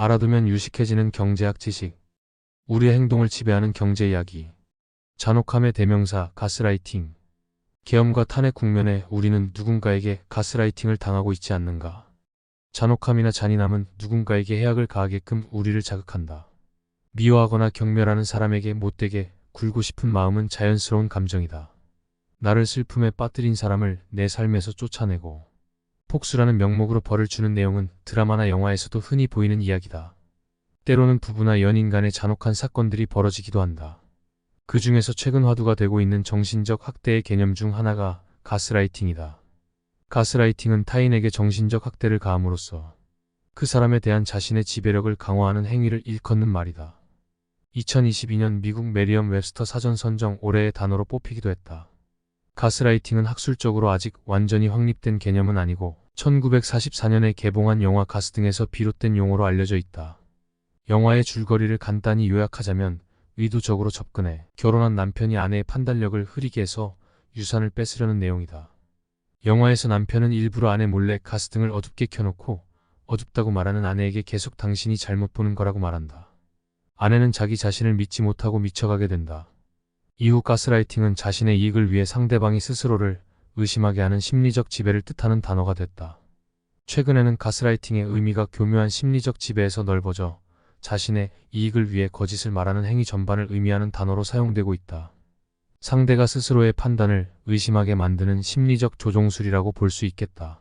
알아두면 유식해지는 경제학 지식. 우리의 행동을 지배하는 경제 이야기. 잔혹함의 대명사 가스라이팅. 계엄과 탄핵 국면에 우리는 누군가에게 가스라이팅을 당하고 있지 않는가. 잔혹함이나 잔인함은 누군가에게 해악을 가하게끔 우리를 자극한다. 미워하거나 경멸하는 사람에게 못되게 굴고 싶은 마음은 자연스러운 감정이다. 나를 슬픔에 빠뜨린 사람을 내 삶에서 쫓아내고 폭수라는 명목으로 벌을 주는 내용은 드라마나 영화에서도 흔히 보이는 이야기다. 때로는 부부나 연인 간의 잔혹한 사건들이 벌어지기도 한다. 그 중에서 최근 화두가 되고 있는 정신적 학대의 개념 중 하나가 가스라이팅이다. 가스라이팅은 타인에게 정신적 학대를 가함으로써 그 사람에 대한 자신의 지배력을 강화하는 행위를 일컫는 말이다. 2022년 미국 메리엄 웹스터 사전 선정 올해의 단어로 뽑히기도 했다. 가스라이팅은 학술적으로 아직 완전히 확립된 개념은 아니고 1944년에 개봉한 영화 가스 등에서 비롯된 용어로 알려져 있다. 영화의 줄거리를 간단히 요약하자면 의도적으로 접근해 결혼한 남편이 아내의 판단력을 흐리게 해서 유산을 뺏으려는 내용이다. 영화에서 남편은 일부러 아내 몰래 가스 등을 어둡게 켜놓고 어둡다고 말하는 아내에게 계속 당신이 잘못 보는 거라고 말한다. 아내는 자기 자신을 믿지 못하고 미쳐가게 된다. 이후 가스라이팅은 자신의 이익을 위해 상대방이 스스로를 의심하게 하는 심리적 지배를 뜻하는 단어가 됐다. 최근에는 가스라이팅의 의미가 교묘한 심리적 지배에서 넓어져 자신의 이익을 위해 거짓을 말하는 행위 전반을 의미하는 단어로 사용되고 있다. 상대가 스스로의 판단을 의심하게 만드는 심리적 조종술이라고 볼 수 있겠다.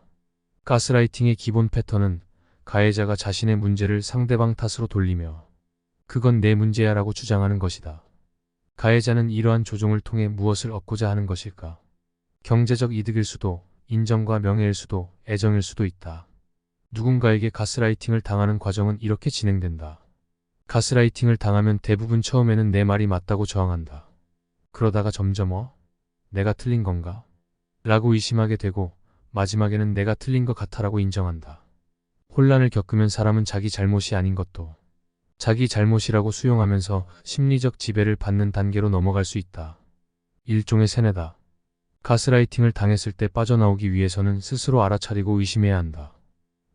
가스라이팅의 기본 패턴은 가해자가 자신의 문제를 상대방 탓으로 돌리며 그건 내 문제야 라고 주장하는 것이다. 가해자는 이러한 조종을 통해 무엇을 얻고자 하는 것일까? 경제적 이득일 수도, 인정과 명예일 수도, 애정일 수도 있다. 누군가에게 가스라이팅을 당하는 과정은 이렇게 진행된다. 가스라이팅을 당하면 대부분 처음에는 내 말이 맞다고 저항한다. 그러다가 점점 어? 내가 틀린 건가? 라고 의심하게 되고 마지막에는 내가 틀린 것 같아라고 인정한다. 혼란을 겪으면 사람은 자기 잘못이 아닌 것도 자기 잘못이라고 수용하면서 심리적 지배를 받는 단계로 넘어갈 수 있다. 일종의 세뇌다. 가스라이팅을 당했을 때 빠져나오기 위해서는 스스로 알아차리고 의심해야 한다.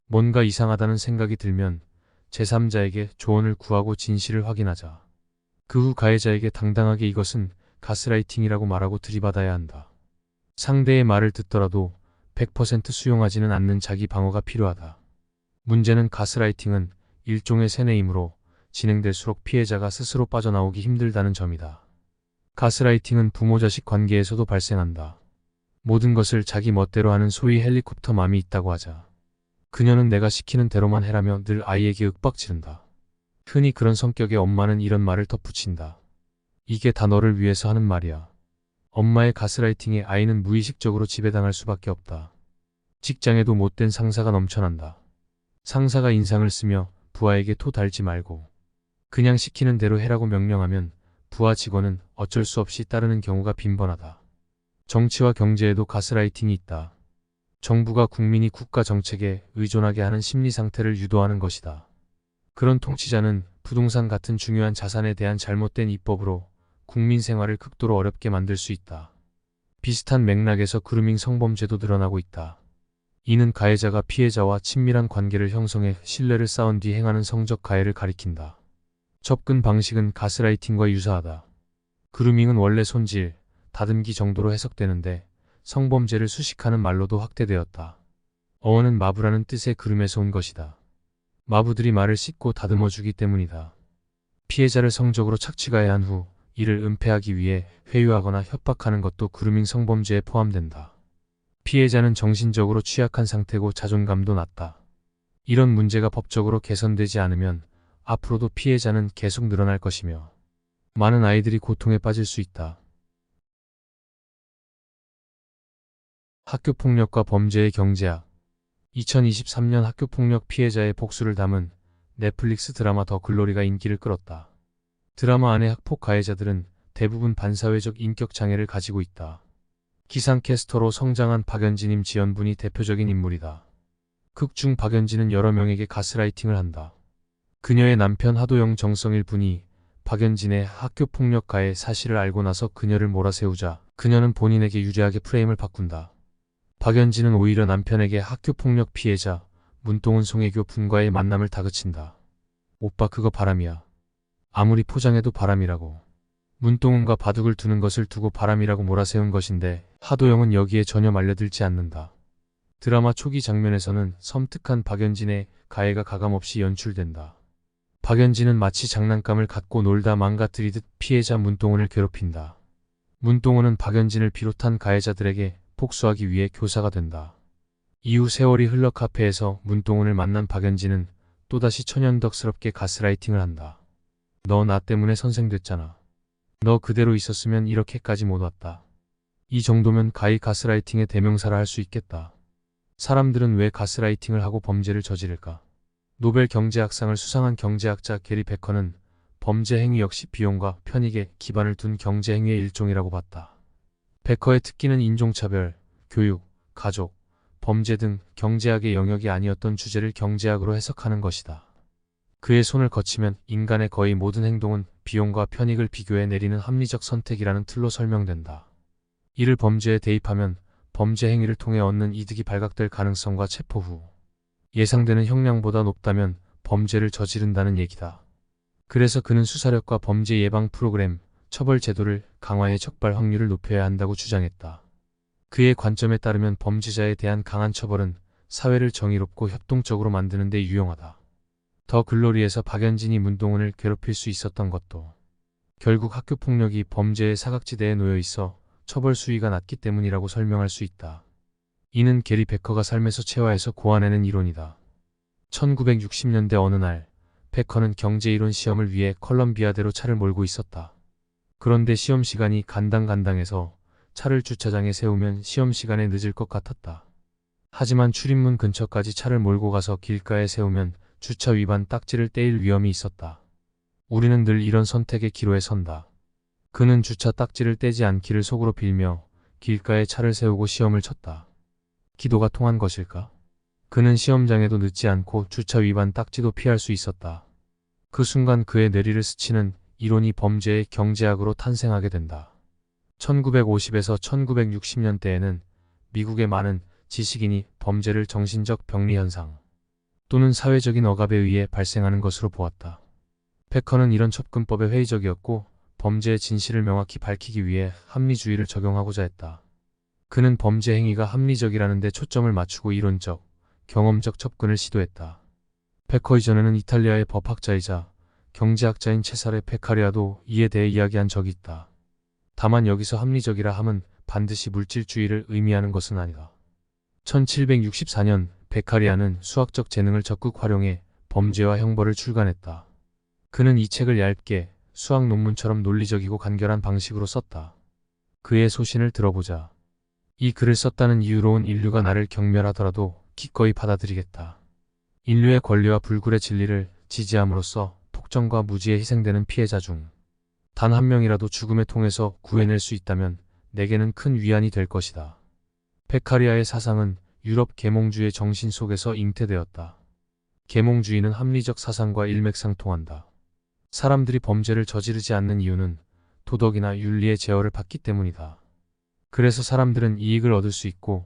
뭔가 이상하다는 생각이 들면 제3자에게 조언을 구하고 진실을 확인하자. 그 후 가해자에게 당당하게 이것은 가스라이팅이라고 말하고 들이받아야 한다. 상대의 말을 듣더라도 100% 수용하지는 않는 자기 방어가 필요하다. 문제는 가스라이팅은 일종의 세뇌이므로 진행될수록 피해자가 스스로 빠져나오기 힘들다는 점이다. 가스라이팅은 부모 자식 관계에서도 발생한다. 모든 것을 자기 멋대로 하는 소위 헬리콥터 맘이 있다고 하자. 그녀는 내가 시키는 대로만 해라며 늘 아이에게 윽박지른다. 흔히 그런 성격의 엄마는 이런 말을 덧붙인다. 이게 다 너를 위해서 하는 말이야. 엄마의 가스라이팅에 아이는 무의식적으로 지배당할 수밖에 없다. 직장에도 못된 상사가 넘쳐난다. 상사가 인상을 쓰며 부하에게 토 달지 말고 그냥 시키는 대로 해라고 명령하면 부하 직원은 어쩔 수 없이 따르는 경우가 빈번하다. 정치와 경제에도 가스라이팅이 있다. 정부가 국민이 국가 정책에 의존하게 하는 심리 상태를 유도하는 것이다. 그런 통치자는 부동산 같은 중요한 자산에 대한 잘못된 입법으로 국민 생활을 극도로 어렵게 만들 수 있다. 비슷한 맥락에서 그루밍 성범죄도 드러나고 있다. 이는 가해자가 피해자와 친밀한 관계를 형성해 신뢰를 쌓은 뒤 행하는 성적 가해를 가리킨다. 접근 방식은 가스라이팅과 유사하다. 그루밍은 원래 손질, 다듬기 정도로 해석되는데 성범죄를 수식하는 말로도 확대되었다. 어원은 마부라는 뜻의 그름에서 온 것이다. 마부들이 말을 씻고 다듬어 주기 때문이다. 피해자를 성적으로 착취가해한 후 이를 은폐하기 위해 회유하거나 협박하는 것도 그루밍 성범죄에 포함된다. 피해자는 정신적으로 취약한 상태고 자존감도 낮다. 이런 문제가 법적으로 개선되지 않으면 앞으로도 피해자는 계속 늘어날 것이며 많은 아이들이 고통에 빠질 수 있다. 학교폭력과 범죄의 경제학 2023년 학교폭력 피해자의 복수를 담은 넷플릭스 드라마 더 글로리가 인기를 끌었다. 드라마 안의 학폭 가해자들은 대부분 반사회적 인격 장애를 가지고 있다. 기상캐스터로 성장한 박연진임 지연분이 대표적인 인물이다. 극 중 박연진은 여러 명에게 가스라이팅을 한다. 그녀의 남편 하도영 정성일 분이 박연진의 학교 폭력 가해 사실을 알고 나서 그녀를 몰아세우자 그녀는 본인에게 유리하게 프레임을 바꾼다. 박연진은 오히려 남편에게 학교 폭력 피해자 문동은 송혜교 분과의 만남을 다그친다. 오빠 그거 바람이야. 아무리 포장해도 바람이라고. 문동은과 바둑을 두는 것을 두고 바람이라고 몰아세운 것인데 하도영은 여기에 전혀 말려들지 않는다. 드라마 초기 장면에서는 섬뜩한 박연진의 가해가 가감없이 연출된다. 박연진은 마치 장난감을 갖고 놀다 망가뜨리듯 피해자 문동은을 괴롭힌다. 문동은은 박연진을 비롯한 가해자들에게 복수하기 위해 교사가 된다. 이후 세월이 흘러 카페에서 문동은을 만난 박연진은 또다시 천연덕스럽게 가스라이팅을 한다. 너 나 때문에 선생 됐잖아. 너 그대로 있었으면 이렇게까지 못 왔다. 이 정도면 가히 가스라이팅의 대명사라 할 수 있겠다. 사람들은 왜 가스라이팅을 하고 범죄를 저지를까? 노벨 경제학상을 수상한 경제학자 게리 베커는 범죄 행위 역시 비용과 편익에 기반을 둔 경제 행위의 일종이라고 봤다. 베커의 특기는 인종차별, 교육, 가족, 범죄 등 경제학의 영역이 아니었던 주제를 경제학으로 해석하는 것이다. 그의 손을 거치면 인간의 거의 모든 행동은 비용과 편익을 비교해 내리는 합리적 선택이라는 틀로 설명된다. 이를 범죄에 대입하면 범죄 행위를 통해 얻는 이득이 발각될 가능성과 체포 후 예상되는 형량보다 높다면 범죄를 저지른다는 얘기다. 그래서 그는 수사력과 범죄 예방 프로그램, 처벌 제도를 강화해 적발 확률을 높여야 한다고 주장했다. 그의 관점에 따르면 범죄자에 대한 강한 처벌은 사회를 정의롭고 협동적으로 만드는 데 유용하다. 더 글로리에서 박연진이 문동은을 괴롭힐 수 있었던 것도 결국 학교 폭력이 범죄의 사각지대에 놓여 있어 처벌 수위가 낮기 때문이라고 설명할 수 있다. 이는 게리 베커가 삶에서 체화해서 고안해낸 이론이다. 1960년대 어느 날 베커는 경제이론 시험을 위해 컬럼비아대로 차를 몰고 있었다. 그런데 시험 시간이 간당간당해서 차를 주차장에 세우면 시험 시간에 늦을 것 같았다. 하지만 출입문 근처까지 차를 몰고 가서 길가에 세우면 주차 위반 딱지를 떼일 위험이 있었다. 우리는 늘 이런 선택의 기로에 선다. 그는 주차 딱지를 떼지 않기를 속으로 빌며 길가에 차를 세우고 시험을 쳤다. 기도가 통한 것일까? 그는 시험장에도 늦지 않고 주차 위반 딱지도 피할 수 있었다. 그 순간 그의 내리를 스치는 이론이 범죄의 경제학으로 탄생하게 된다. 1950에서 1960년대에는 미국의 많은 지식인이 범죄를 정신적 병리 현상 또는 사회적인 억압에 의해 발생하는 것으로 보았다. 베커는 이런 접근법에 회의적이었고 범죄의 진실을 명확히 밝히기 위해 합리주의를 적용하고자 했다. 그는 범죄 행위가 합리적이라는 데 초점을 맞추고 이론적, 경험적 접근을 시도했다. 베커 이전에는 이탈리아의 법학자이자 경제학자인 체사레 페카리아도 이에 대해 이야기한 적이 있다. 다만 여기서 합리적이라 함은 반드시 물질주의를 의미하는 것은 아니다. 1764년 베카리아는 수학적 재능을 적극 활용해 범죄와 형벌을 출간했다. 그는 이 책을 얇게 수학 논문처럼 논리적이고 간결한 방식으로 썼다. 그의 소신을 들어보자. 이 글을 썼다는 이유로는 인류가 나를 경멸하더라도 기꺼이 받아들이겠다. 인류의 권리와 불굴의 진리를 지지함으로써 폭정과 무지에 희생되는 피해자 중 단 한 명이라도 죽음을 통해서 구해낼 수 있다면 내게는 큰 위안이 될 것이다. 베카리아의 사상은 유럽 계몽주의 정신 속에서 잉태되었다. 계몽주의는 합리적 사상과 일맥상통한다. 사람들이 범죄를 저지르지 않는 이유는 도덕이나 윤리의 제어를 받기 때문이다. 그래서 사람들은 이익을 얻을 수 있고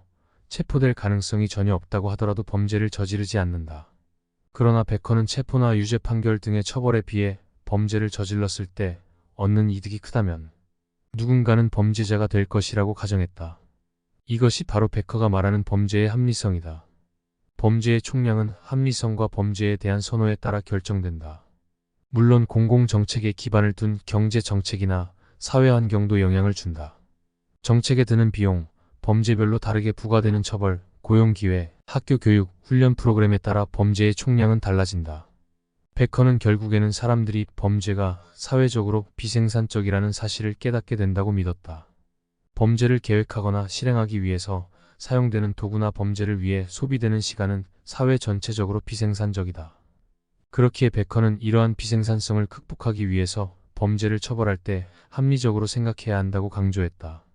체포될 가능성이 전혀 없다고 하더라도 범죄를 저지르지 않는다. 그러나 베커는 체포나 유죄 판결 등의 처벌에 비해 범죄를 저질렀을 때 얻는 이득이 크다면 누군가는 범죄자가 될 것이라고 가정했다. 이것이 바로 베커가 말하는 범죄의 합리성이다. 범죄의 총량은 합리성과 범죄에 대한 선호에 따라 결정된다. 물론 공공정책에 기반을 둔 경제정책이나 사회환경도 영향을 준다. 정책에 드는 비용, 범죄별로 다르게 부과되는 처벌, 고용기회, 학교 교육, 훈련 프로그램에 따라 범죄의 총량은 달라진다. 베커는 결국에는 사람들이 범죄가 사회적으로 비생산적이라는 사실을 깨닫게 된다고 믿었다. 범죄를 계획하거나 실행하기 위해서 사용되는 도구나 범죄를 위해 소비되는 시간은 사회 전체적으로 비생산적이다. 그렇기에 베커는 이러한 비생산성을 극복하기 위해서 범죄를 처벌할 때 합리적으로 생각해야 한다고 강조했다.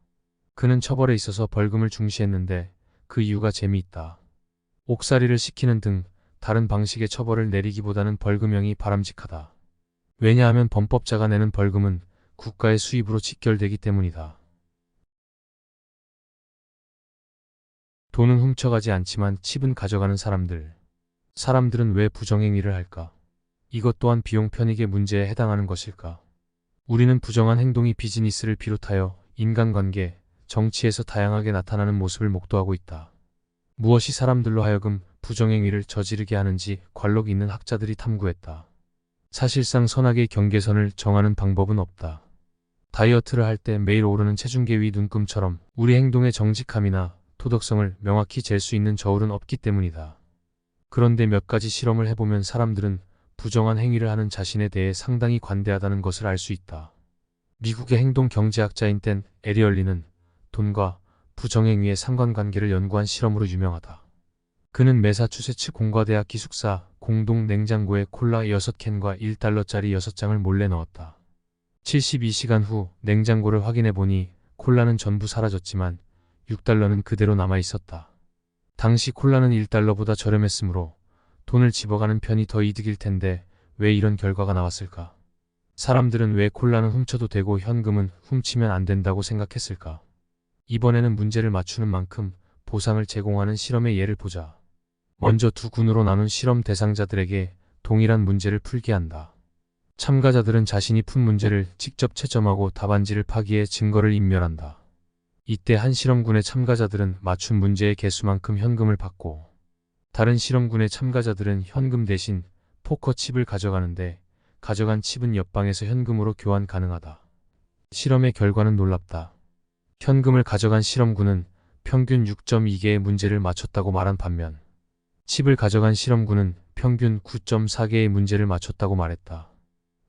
그는 처벌에 있어서 벌금을 중시했는데 그 이유가 재미있다. 옥살이를 시키는 등 다른 방식의 처벌을 내리기보다는 벌금형이 바람직하다. 왜냐하면 범법자가 내는 벌금은 국가의 수입으로 직결되기 때문이다. 돈은 훔쳐가지 않지만 칩은 가져가는 사람들. 사람들은 왜 부정행위를 할까? 이것 또한 비용 편익의 문제에 해당하는 것일까? 우리는 부정한 행동이 비즈니스를 비롯하여 인간관계, 정치에서 다양하게 나타나는 모습을 목도하고 있다. 무엇이 사람들로 하여금 부정행위를 저지르게 하는지 관록 있는 학자들이 탐구했다. 사실상 선악의 경계선을 정하는 방법은 없다. 다이어트를 할 때 매일 오르는 체중계 위 눈금처럼 우리 행동의 정직함이나 도덕성을 명확히 잴 수 있는 저울은 없기 때문이다. 그런데 몇 가지 실험을 해보면 사람들은 부정한 행위를 하는 자신에 대해 상당히 관대하다는 것을 알 수 있다. 미국의 행동 경제학자인 땐 에리얼리는 돈과 부정행위의 상관관계를 연구한 실험으로 유명하다. 그는 매사추세츠 공과대학 기숙사 공동 냉장고에 콜라 6캔과 1달러짜리 6장을 몰래 넣었다. 72시간 후 냉장고를 확인해 보니 콜라는 전부 사라졌지만 6달러는 그대로 남아 있었다. 당시 콜라는 1달러보다 저렴했으므로 돈을 집어가는 편이 더 이득일 텐데 왜 이런 결과가 나왔을까? 사람들은 왜 콜라는 훔쳐도 되고 현금은 훔치면 안 된다고 생각했을까? 이번에는 문제를 맞추는 만큼 보상을 제공하는 실험의 예를 보자. 먼저 두 군으로 나눈 실험 대상자들에게 동일한 문제를 풀게 한다. 참가자들은 자신이 푼 문제를 직접 채점하고 답안지를 파기해 증거를 인멸한다. 이때 한 실험군의 참가자들은 맞춘 문제의 개수만큼 현금을 받고 다른 실험군의 참가자들은 현금 대신 포커 칩을 가져가는데 가져간 칩은 옆방에서 현금으로 교환 가능하다. 실험의 결과는 놀랍다. 현금을 가져간 실험군은 평균 6.2개의 문제를 맞췄다고 말한 반면 칩을 가져간 실험군은 평균 9.4개의 문제를 맞췄다고 말했다.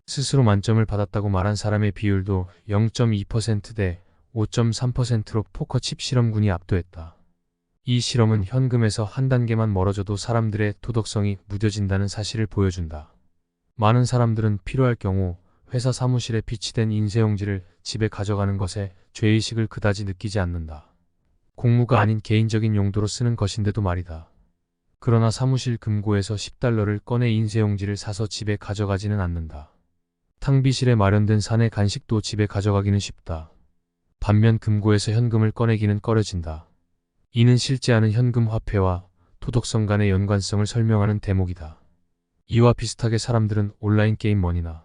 스스로 만점을 받았다고 말한 사람의 비율도 0.2%대 5.3%로 포커 칩 실험군이 압도했다. 이 실험은 현금에서 한 단계만 멀어져도 사람들의 도덕성이 무뎌진다는 사실을 보여준다. 많은 사람들은 필요할 경우 회사 사무실에 비치된 인쇄용지를 집에 가져가는 것에 죄의식을 그다지 느끼지 않는다. 공무가 아닌 개인적인 용도로 쓰는 것인데도 말이다. 그러나 사무실 금고에서 10달러를 꺼내 인쇄용지를 사서 집에 가져가지는 않는다. 탕비실에 마련된 사내 간식도 집에 가져가기는 쉽다. 반면 금고에서 현금을 꺼내기는 꺼려진다. 이는 실제 하는 현금 화폐와 도덕성 간의 연관성을 설명하는 대목이다. 이와 비슷하게 사람들은 온라인 게임 머니나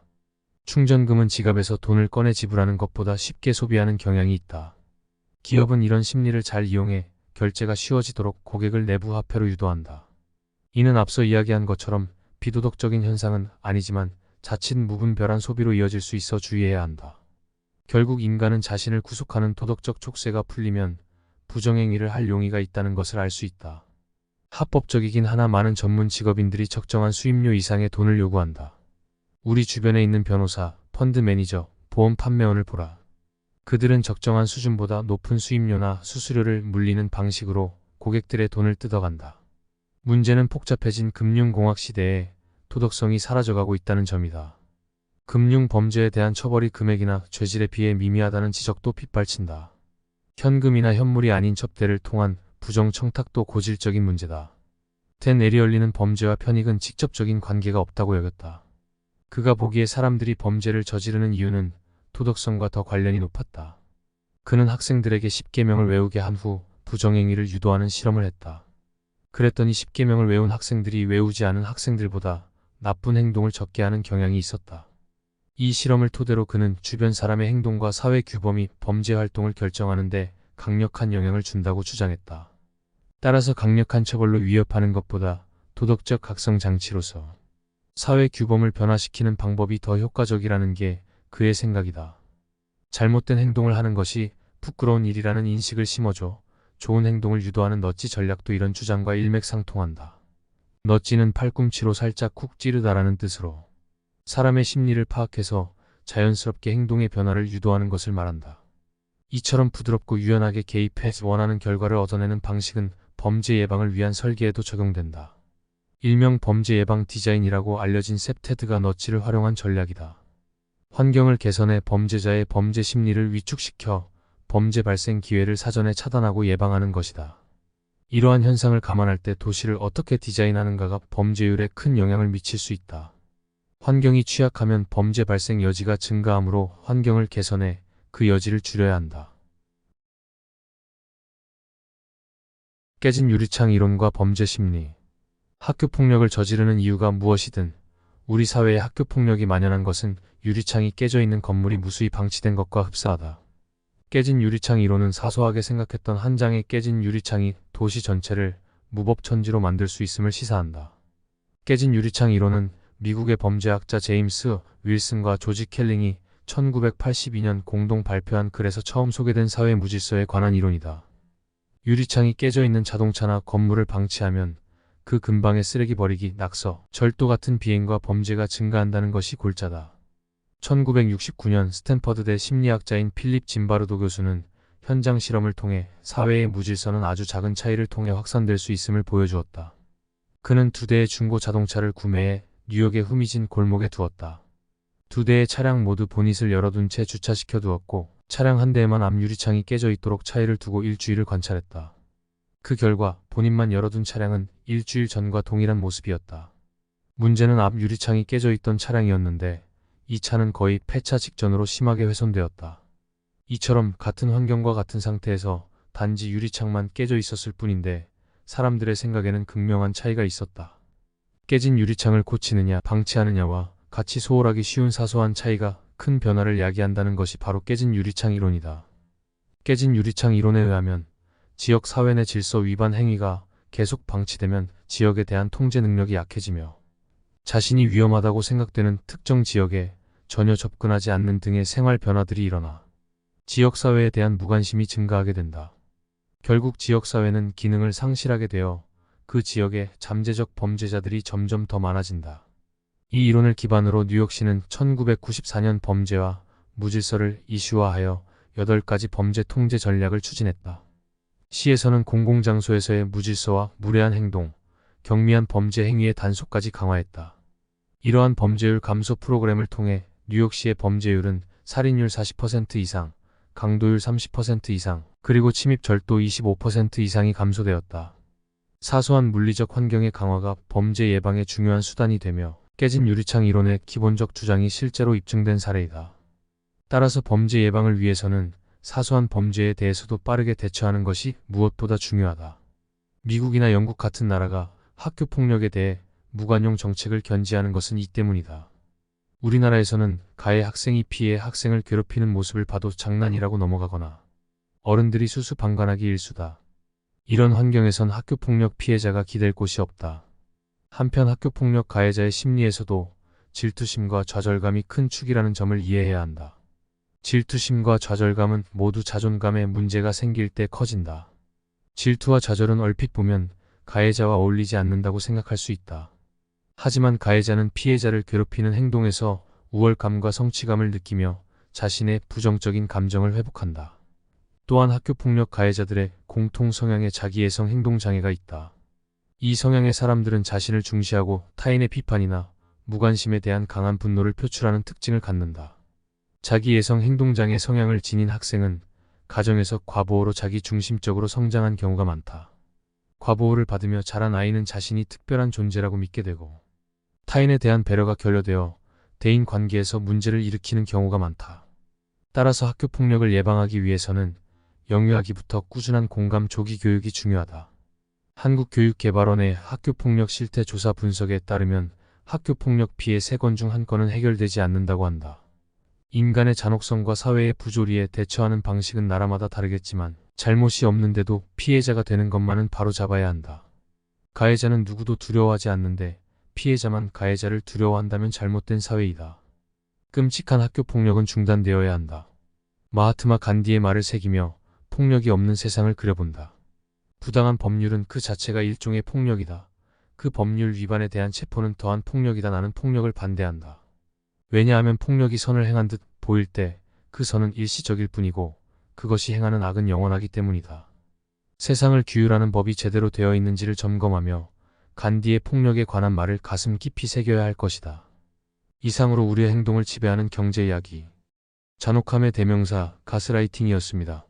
충전금은 지갑에서 돈을 꺼내 지불하는 것보다 쉽게 소비하는 경향이 있다. 기업은 이런 심리를 잘 이용해 결제가 쉬워지도록 고객을 내부 화폐로 유도한다. 이는 앞서 이야기한 것처럼 비도덕적인 현상은 아니지만 자칫 무분별한 소비로 이어질 수 있어 주의해야 한다. 결국 인간은 자신을 구속하는 도덕적 촉새가 풀리면 부정행위를 할 용의가 있다는 것을 알 수 있다. 합법적이긴 하나 많은 전문 직업인들이 적정한 수입료 이상의 돈을 요구한다. 우리 주변에 있는 변호사, 펀드 매니저, 보험 판매원을 보라. 그들은 적정한 수준보다 높은 수입료나 수수료를 물리는 방식으로 고객들의 돈을 뜯어간다. 문제는 복잡해진 금융공학 시대에 도덕성이 사라져가고 있다는 점이다. 금융 범죄에 대한 처벌이 금액이나 죄질에 비해 미미하다는 지적도 빗발친다. 현금이나 현물이 아닌 접대를 통한 부정 청탁도 고질적인 문제다. 댄 에리얼리는 범죄와 편익은 직접적인 관계가 없다고 여겼다. 그가 보기에 사람들이 범죄를 저지르는 이유는 도덕성과 더 관련이 높았다. 그는 학생들에게 10계명을 외우게 한 후 부정행위를 유도하는 실험을 했다. 그랬더니 10계명을 외운 학생들이 외우지 않은 학생들보다 나쁜 행동을 적게 하는 경향이 있었다. 이 실험을 토대로 그는 주변 사람의 행동과 사회 규범이 범죄 활동을 결정하는데 강력한 영향을 준다고 주장했다. 따라서 강력한 처벌로 위협하는 것보다 도덕적 각성 장치로서 사회 규범을 변화시키는 방법이 더 효과적이라는 게 그의 생각이다. 잘못된 행동을 하는 것이 부끄러운 일이라는 인식을 심어줘 좋은 행동을 유도하는 너찌 전략도 이런 주장과 일맥상통한다. 너찌는 팔꿈치로 살짝 쿡 찌르다라는 뜻으로 사람의 심리를 파악해서 자연스럽게 행동의 변화를 유도하는 것을 말한다. 이처럼 부드럽고 유연하게 개입해서 원하는 결과를 얻어내는 방식은 범죄 예방을 위한 설계에도 적용된다. 일명 범죄 예방 디자인이라고 알려진 셉테드가 너치를 활용한 전략이다. 환경을 개선해 범죄자의 범죄 심리를 위축시켜 범죄 발생 기회를 사전에 차단하고 예방하는 것이다. 이러한 현상을 감안할 때 도시를 어떻게 디자인하는가가 범죄율에 큰 영향을 미칠 수 있다. 환경이 취약하면 범죄 발생 여지가 증가하므로 환경을 개선해 그 여지를 줄여야 한다. 깨진 유리창 이론과 범죄 심리 학교 폭력을 저지르는 이유가 무엇이든 우리 사회에 학교 폭력이 만연한 것은 유리창이 깨져 있는 건물이 무수히 방치된 것과 흡사하다. 깨진 유리창 이론은 사소하게 생각했던 한 장의 깨진 유리창이 도시 전체를 무법천지로 만들 수 있음을 시사한다. 깨진 유리창 이론은 미국의 범죄학자 제임스 윌슨과 조지 켈링이 1982년 공동 발표한 글에서 처음 소개된 사회 무질서에 관한 이론이다. 유리창이 깨져 있는 자동차나 건물을 방치하면 그 근방에 쓰레기 버리기, 낙서, 절도 같은 비행과 범죄가 증가한다는 것이 골자다. 1969년 스탠퍼드대 심리학자인 필립 짐바르도 교수는 현장 실험을 통해 사회의 무질서는 아주 작은 차이를 통해 확산될 수 있음을 보여주었다. 그는 두 대의 중고 자동차를 구매해 뉴욕의 흐미진 골목에 두었다. 두 대의 차량 모두 보닛을 열어둔 채 주차시켜 두었고 차량 한 대에만 앞 유리창이 깨져 있도록 차이를 두고 일주일을 관찰했다. 그 결과 본인만 열어둔 차량은 일주일 전과 동일한 모습이었다. 문제는 앞 유리창이 깨져 있던 차량이었는데 이 차는 거의 폐차 직전으로 심하게 훼손되었다. 이처럼 같은 환경과 같은 상태에서 단지 유리창만 깨져 있었을 뿐인데 사람들의 생각에는 극명한 차이가 있었다. 깨진 유리창을 고치느냐 방치하느냐와 같이 소홀하기 쉬운 사소한 차이가 큰 변화를 야기한다는 것이 바로 깨진 유리창 이론이다. 깨진 유리창 이론에 의하면 지역 사회 내 질서 위반 행위가 계속 방치되면 지역에 대한 통제 능력이 약해지며 자신이 위험하다고 생각되는 특정 지역에 전혀 접근하지 않는 등의 생활 변화들이 일어나 지역 사회에 대한 무관심이 증가하게 된다. 결국 지역 사회는 기능을 상실하게 되어 그 지역에 잠재적 범죄자들이 점점 더 많아진다. 이 이론을 기반으로 뉴욕시는 1994년 범죄와 무질서를 이슈화하여 8가지 범죄 통제 전략을 추진했다. 시에서는 공공장소에서의 무질서와 무례한 행동, 경미한 범죄 행위의 단속까지 강화했다. 이러한 범죄율 감소 프로그램을 통해 뉴욕시의 범죄율은 살인율 40% 이상, 강도율 30% 이상, 그리고 침입 절도 25% 이상이 감소되었다. 사소한 물리적 환경의 강화가 범죄 예방의 중요한 수단이 되며 깨진 유리창 이론의 기본적 주장이 실제로 입증된 사례이다. 따라서 범죄 예방을 위해서는 사소한 범죄에 대해서도 빠르게 대처하는 것이 무엇보다 중요하다. 미국이나 영국 같은 나라가 학교 폭력에 대해 무관용 정책을 견지하는 것은 이 때문이다. 우리나라에서는 가해 학생이 피해 학생을 괴롭히는 모습을 봐도 장난이라고 넘어가거나 어른들이 수수방관하기 일수다. 이런 환경에선 학교폭력 피해자가 기댈 곳이 없다. 한편 학교폭력 가해자의 심리에서도 질투심과 좌절감이 큰 축이라는 점을 이해해야 한다. 질투심과 좌절감은 모두 자존감에 문제가 생길 때 커진다. 질투와 좌절은 얼핏 보면 가해자와 어울리지 않는다고 생각할 수 있다. 하지만 가해자는 피해자를 괴롭히는 행동에서 우월감과 성취감을 느끼며 자신의 부정적인 감정을 회복한다. 또한 학교 폭력 가해자들의 공통 성향의 자기애성 행동 장애가 있다. 이 성향의 사람들은 자신을 중시하고 타인의 비판이나 무관심에 대한 강한 분노를 표출하는 특징을 갖는다. 자기애성 행동장애 성향을 지닌 학생은 가정에서 과보호로 자기 중심적으로 성장한 경우가 많다. 과보호를 받으며 자란 아이는 자신이 특별한 존재라고 믿게 되고 타인에 대한 배려가 결여되어 대인 관계에서 문제를 일으키는 경우가 많다. 따라서 학교 폭력을 예방하기 위해서는 영유아기부터 꾸준한 공감 조기 교육이 중요하다. 한국교육개발원의 학교폭력 실태 조사 분석에 따르면 학교폭력 피해 3건 중한 건은 해결되지 않는다고 한다. 인간의 잔혹성과 사회의 부조리에 대처하는 방식은 나라마다 다르겠지만 잘못이 없는데도 피해자가 되는 것만은 바로 잡아야 한다. 가해자는 누구도 두려워하지 않는데 피해자만 가해자를 두려워한다면 잘못된 사회이다. 끔찍한 학교 폭력은 중단되어야 한다. 마하트마 간디의 말을 새기며 폭력이 없는 세상을 그려본다. 부당한 법률은 그 자체가 일종의 폭력이다. 그 법률 위반에 대한 체포는 더한 폭력이다. 나는 폭력을 반대한다. 왜냐하면 폭력이 선을 행한 듯 보일 때 그 선은 일시적일 뿐이고 그것이 행하는 악은 영원하기 때문이다. 세상을 규율하는 법이 제대로 되어 있는지를 점검하며 간디의 폭력에 관한 말을 가슴 깊이 새겨야 할 것이다. 이상으로 우리의 행동을 지배하는 경제 이야기. 잔혹함의 대명사 가스라이팅이었습니다.